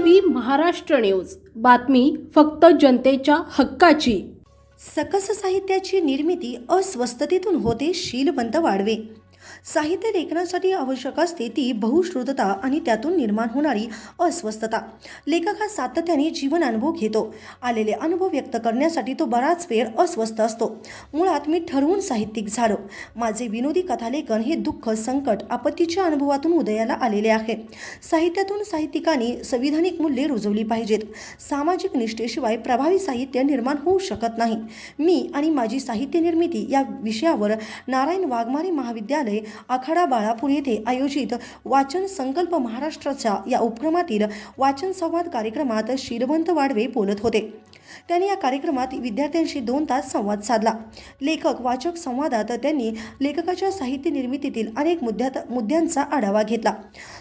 V Maharashtra news. बातमी फक्त जनतेच्या हक्काची. सकस साहित्याची निर्मिती अस्वस्थतेतून होते शीलवंत वाढवे. साहित्य लेखनासाठी आवश्यक असते ती बहुश्रुतता आणि त्यातून निर्माण होणारी अस्वस्थता. लेखक हा सातत्याने जीवन अनुभव घेतो. आलेले अनुभव व्यक्त करण्यासाठी तो बराच वेळ अस्वस्थ असतो. मुळात मी ठरवून साहित्यिक झालो. माझे विनोदी कथालेखन हे दुःख संकट आपत्तीच्या अनुभवातून उदयाला आलेले आहे. साहित्यातून साहित्यिकांनी संविधानिक मूल्ये रुजवली पाहिजेत. सामाजिक निष्ठेशिवाय प्रभावी साहित्य निर्माण होऊ शकत नाही. मी आणि माझी साहित्य निर्मिती या विषयावर नारायण वाघमारे महाविद्यालय आखाडा बाळापूर येथे आयोजित वाचन संकल्प महाराष्ट्राच्या या उपक्रमातील वाचन संवाद कार्यक्रमात शिरवंत वाडवे बोलत होते. त्यांनी या कार्यक्रमात विद्यार्थ्यांशी दोन तास संवाद साधला. लेखक वाचक संवादात त्यांनी लेखकाच्या साहित्य निर्मितीतील अनेक मुद्द्यात मुद्द्यांचा आढावा घेतला.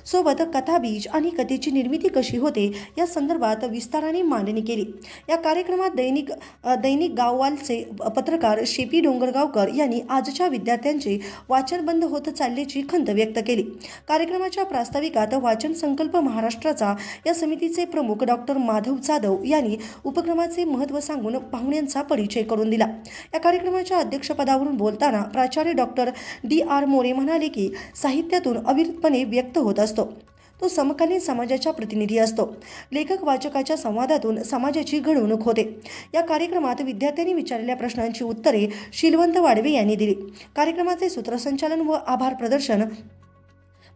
सोबत कथाबीज आणि कथेची निर्मिती कशी होते या संदर्भात विस्ताराने मांडणी केली. या कार्यक्रमात दैनिक दैनिक गाववालचे पत्रकार शेपी डोंगरगावकर यांनी आजच्या विद्यार्थ्यांचे वाचन बंद होत चालल्याची खंत व्यक्त केली. कार्यक्रमाच्या प्रास्ताविकात वाचन संकल्प महाराष्ट्राचा या समितीचे प्रमुख डॉक्टर माधव जाधव यांनी उपक्रमाचे महत्त्व सांगून पाहुण्यांचा परिचय करून दिला. या कार्यक्रमाच्या अध्यक्षपदावरून बोलताना प्राचार्य डॉक्टर डी आर मोरे म्हणाले की साहित्यातून अविरतपणे व्यक्त होत असतो. तो समकालीन समाजाचा प्रतिनिधी असतो. लेखक वाचकाच्या संवादातून समाजाची घडवणूक होते. या कार्यक्रमात विद्यार्थ्यांनी विचारलेल्या प्रश्नांची उत्तरे शीलवंत वाडवे यांनी दिली. कार्यक्रमाचे सूत्रसंचालन व आभार प्रदर्शन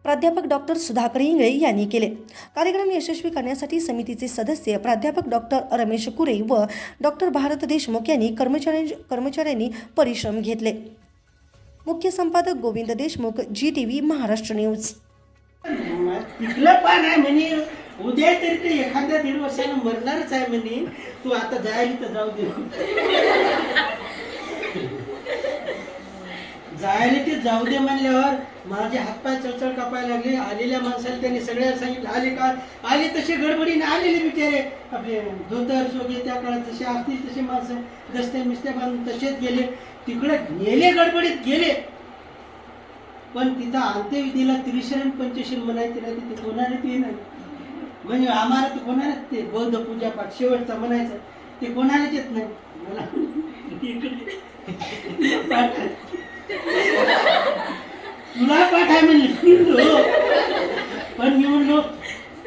प्राध्यापक डॉक्टर सुधाकर इंगळे यांनी केले. कार्यक्रम यशस्वी करण्यासाठी समितीचे सदस्य प्राध्यापक डॉक्टर रमेश कुरे व डॉक्टर भारत देशमुख यांनी कर्मचाऱ्यां कर्मचाऱ्यांनी परिश्रम घेतले. मुख्य संपादक Govind Deshmukh ji T V Maharashtra news उद्या तरी ते एखाद्या दीड वर्षानं मरणारच आहे म्हणे. तू आता जायला तर जाऊ दे. जायला ते जाऊ दे म्हणल्यावर माझे हातपाय चळचळ कापायला लागले. आलेल्या माणसाला त्यांनी सगळ्या सांगितलं आले का? आले तसे गडबडीने आलेले बिचारे. आपले धोतर सोगे त्या काळात जसे असतील तसे माणसं दस्त्या मिस्ते बांधून तसेच गेले. तिकडे गेले गडबडीत गेले. पण तिथं अंत्यविधीला त्रिशरण पंचशील म्हणायचे नाही तिथे कोणाला ते नाही. म्हणजे आम्हाला ते कोणाला ते बौद्ध पूजा पाठ शेवटचा म्हणायचं. ते कोणालाच येत नाही. मला तुला पाठ आहे म्हणले? पण मी म्हणलो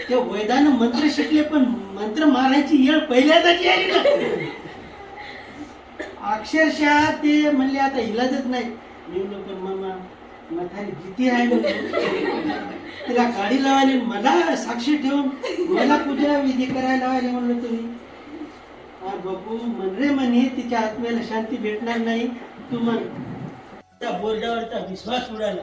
ते वैदानं मंत्र शिकले पण मंत्र मारायची येळ पहिल्यांदाची आली ना. अक्षरशः ते म्हणले आता इलाजच नाही. मी म्हणलो पण मामा म्हातारी भीती आहे तिला गाडी लावायला मला साक्षी ठेवून मला पूजा विधी करायला लावायला म्हणलं तुम्ही? हा बाबू मन रे म्हणे तिच्या आत्म्याला शांती भेटणार नाही. तू म्हण. त्या बोर्डावरचा विश्वास उडाला.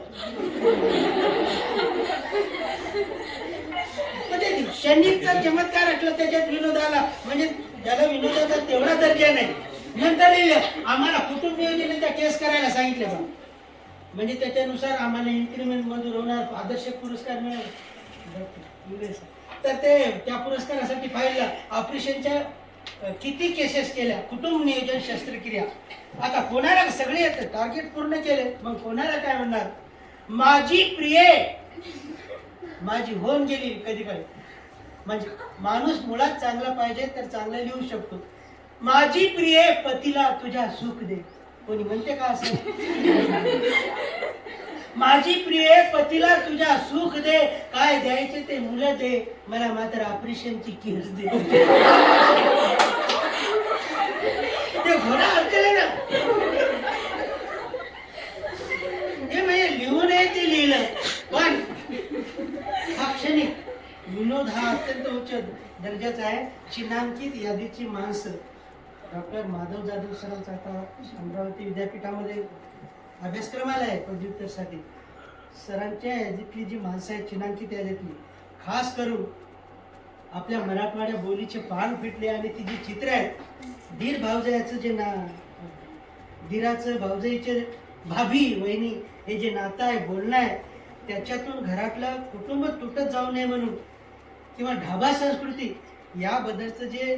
म्हणजे क्षणिकचा चमत्कार असला त्याच्यात विनोदाला म्हणजे त्याला विनोदाचा तेवढा दर्जा नाही. नंतर लिहिलं आम्हाला कुटुंब त्या केस करायला सांगितलं बा. म्हणजे त्याच्यानुसार आम्हाला इन्क्रिमेंट मंजूर होणार आदर्श पुरस्कार मिळेल. तर ते त्या पुरस्कारासाठी फाईलला ऑपरेशनच्या किती केसेस केल्या? कुटुंब नियोजन शस्त्रक्रिया. आता कोणाला सगळे येतं टार्गेट पूर्ण केले मग कोणाला काय म्हणणार? माझी प्रिय! माझी होऊन गेली कधी कधी म्हणजे माणूस मुळात चांगला पाहिजे तर चांगलं लिहू शकतो. माझी प्रिय पतीला तुझ्या सुख दे. कोणी म्हणते का असं? माझी प्रिय पतीला तुझ्या सुख दे. काय द्यायचे ते मुलं दे. मला मात्र ऑपरेशनची किस दे. ते घोडा अडकले ना. ते म्हणजे लिहून आहे ते लिहिलं. पण हा क्षणिक विनोद हा अत्यंत उच्च दर्जाचा आहे. चिन्हांकित यादीची माणसं. डॉक्टर माधव जाधव सरांचा आता अमरावती विद्यापीठामध्ये अभ्यासक्रमाला आहे पदव्युत्तरसाठी सरांच्या यादीतली जी माणसं आहेत चिन्हांकित यादीतली खास करून आपल्या मराठवाड्या बोलीचे पान फिटले आणि ती जी चित्र आहेत धीर भावजयाचं जे ना धीराचं भावजईचे भाभी वहिनी हे जे नातं आहे बोलणं आहे त्याच्यातून घरातलं कुटुंब तुटत जाऊ नये म्हणून किंवा ढाबा संस्कृती याबद्दलचं जे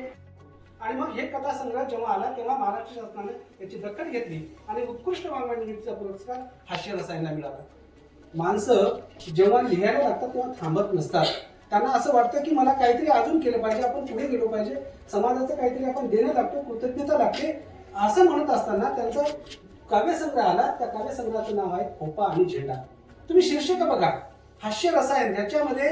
आणि मग हे कथासंग्रह जेव्हा आला तेव्हा महाराष्ट्र शासनाने याची दखल घेतली आणि उत्कृष्ट वाङ्मयचा पुरस्कार हास्य रसायला मिळाला. माणसं जेव्हा लिहायला लागतात तेव्हा थांबत नसतात. त्यांना असं वाटतं की मला काहीतरी अजून केलं पाहिजे आपण पुढे गेलो पाहिजे समाजाचं काहीतरी आपण देणं लागतो कृतज्ञता लागते असं म्हणत असताना त्यांचा काव्यसंग्रह आला. त्या काव्यसंग्रहाचं नाव आहे खोपा आणि झेंडा. तुम्ही शीर्षक बघा. हास्य रसायन याच्यामध्ये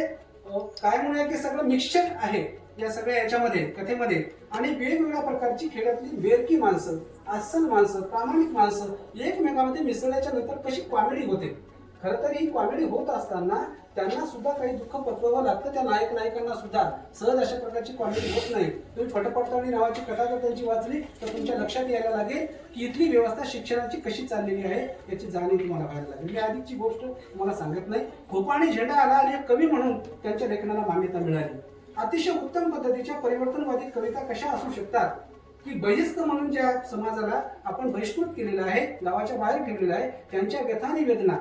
काय म्हणूया की सगळं मिक्सचर आहे. या सगळ्या याच्यामध्ये कथेमध्ये आणि वेगवेगळ्या प्रकारची खेड्यातली बेरकी माणसं अस्सल माणसं प्रामाणिक माणसं एकमेकामध्ये मिसळल्याच्या नंतर कशी कॉमेडी होते. खरं तर ही कॉमेडी होत असताना त्यांना सुद्धा काही दुःख पचवावं लागतं त्या नायक नायकांना सुद्धा. सहज अशा प्रकारची कॉमेडी होत नाही. तुम्ही फटपटतावणी नावाची कथा जर त्यांची वाचली तर तुमच्या लक्षात यायला लागेल की इथली व्यवस्था शिक्षणाची कशी चाललेली आहे याची जाणीव तुम्हाला व्हायला लागेल. मी आधीची गोष्ट तुम्हाला सांगत नाही. खोपा आणि झेंडा आला आणि कवी म्हणून त्यांच्या लेखनाला मान्यता मिळाली. अतिशय उत्तम पद्धतीच्या परिवर्तनवादी कविता कशा असू शकतात? की बहिष्क म्हणून ज्या समाजाला आपण बहिष्कृत केलेलं आहे गावाच्या बाहेर ठेवलेलं आहे त्यांच्या व्यथा वेदना.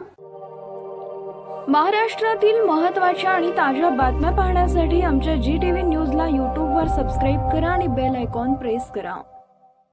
महाराष्ट्रातील महत्त्वाच्या आणि ताज्या बातम्या पाहण्यासाठी आमच्या जी टी व्ही न्यूजला यूट्यूबवर सबस्क्राईब करा आणि बेल आयकॉन प्रेस करा.